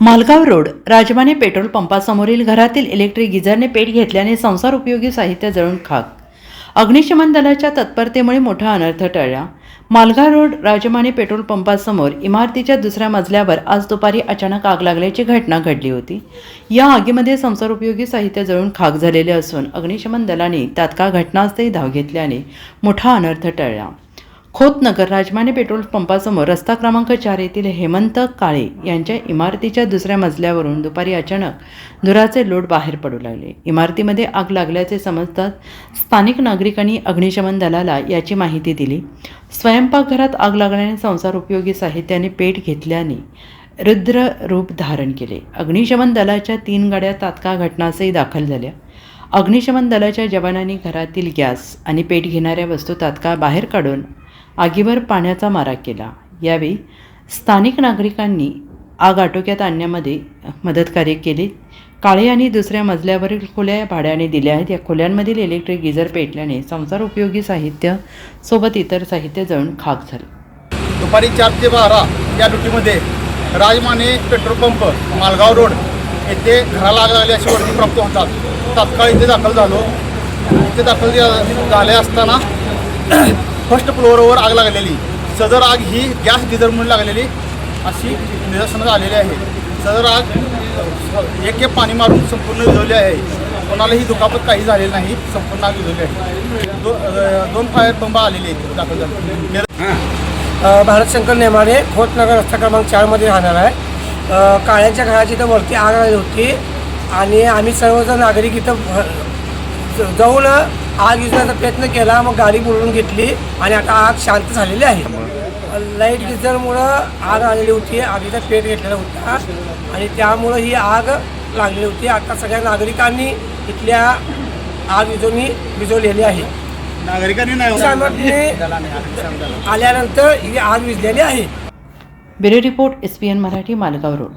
Malgaon road Rajmane petrol पंपासमोरील घरातील electric गिझरने पेट घेतल्याने संसार उपयोगी साहित्य जळून खाक. अग्निशमन दलाच्या तत्परतेमुळे मोठा अनर्थ टळला. मालगाव रोड राजमाने पेट्रोल पंपासमोर इमारतीच्या दुसऱ्या मजल्यावर आज दुपारी अचानक आग लागल्याची घटना घडली होती. या आगीमध्ये संसार उपयोगी साहित्य जळून खाक झालेले असून अग्निशमन दलाने तात्काळ घटनास्थळी धाव घेतल्याने मोठा अनर्थ टळला. खोतनगर राजमाने पेट्रोल पंपासमोर रस्ता क्रमांक चार येथील हेमंत काळे यांच्या इमारतीच्या दुसऱ्या मजल्यावरून दुपारी अचानक धुराचे लोट बाहेर पडू लागले. इमारतीमध्ये आग लागल्याचे समजताच स्थानिक नागरिकांनी अग्निशमन दलाला याची माहिती दिली. स्वयंपाकघरात आग लागल्याने संसार उपयोगी साहित्याने पेट घेतल्याने रुद्र रूप धारण केले. अग्निशमन दलाच्या तीन गाड्या तात्काळ घटनासही दाखल झाल्या. अग्निशमन दलाच्या जवानांनी घरातील गॅस आणि पेट घेणाऱ्या वस्तू तात्काळ बाहेर काढून आगीवर पाण्याचा मारा केला. यावेळी स्थानिक नागरिकांनी आग आटोक्यात आणण्यामध्ये मदतकार्य केले. काळे आणि दुसऱ्या मजल्यावरील खोल्या भाड्याने दिल्या आहेत. या खोल्यांमधील इलेक्ट्रिक गिझर पेटल्याने संसार उपयोगी साहित्य सोबत इतर साहित्य जळून खाक झालं. दुपारी चार ते बारा या ड्युटीमध्ये Rajmane petrol pump Malgaon road येथे घराला आग लागली अशी वरती प्राप्त होतात. तात्काळ इथे दाखल झालो. इथे दाखल झाले असताना फर्स्ट फ्लोअरवर आग लागलेली. सदर आग ही गॅस गिझरमुळे लागलेली अशी निदर्शनास आलेली आहे. सदर आग एक एक पाणी मारून संपूर्ण विझवली आहे. कोणालाही दुखापत काही झालेली नाही संपूर्ण आग विझवली आहे. दो दोन फायर बंब आलेले आहेत दाखल झाले. अ, भारत शंकर नेमाडे खोतनगर रस्ता क्रमांक चारमध्ये राहणार आहे. काळ्यांच्या घराची इथं वरती आग आली होती आणि आम्ही सर्वजण नागरिक इथं जाऊन आग विझण्याचा प्रयत्न केला मग गाडी बोलवून घेतली आणि आता आग शांत झालेली आहे. लाइट गिझरमुळं आग आलेली होती आगीचा पेट घेतलेला होता आणि त्यामुळं ही आग लागली होती. आता सगळ्या नागरिकांनी इथल्या आग विझवणी विझवलेली आहे. नागरिकांनी आल्यानंतर ही आग विझलेली आहे. Bureau report S P N Marathi Malgaon road.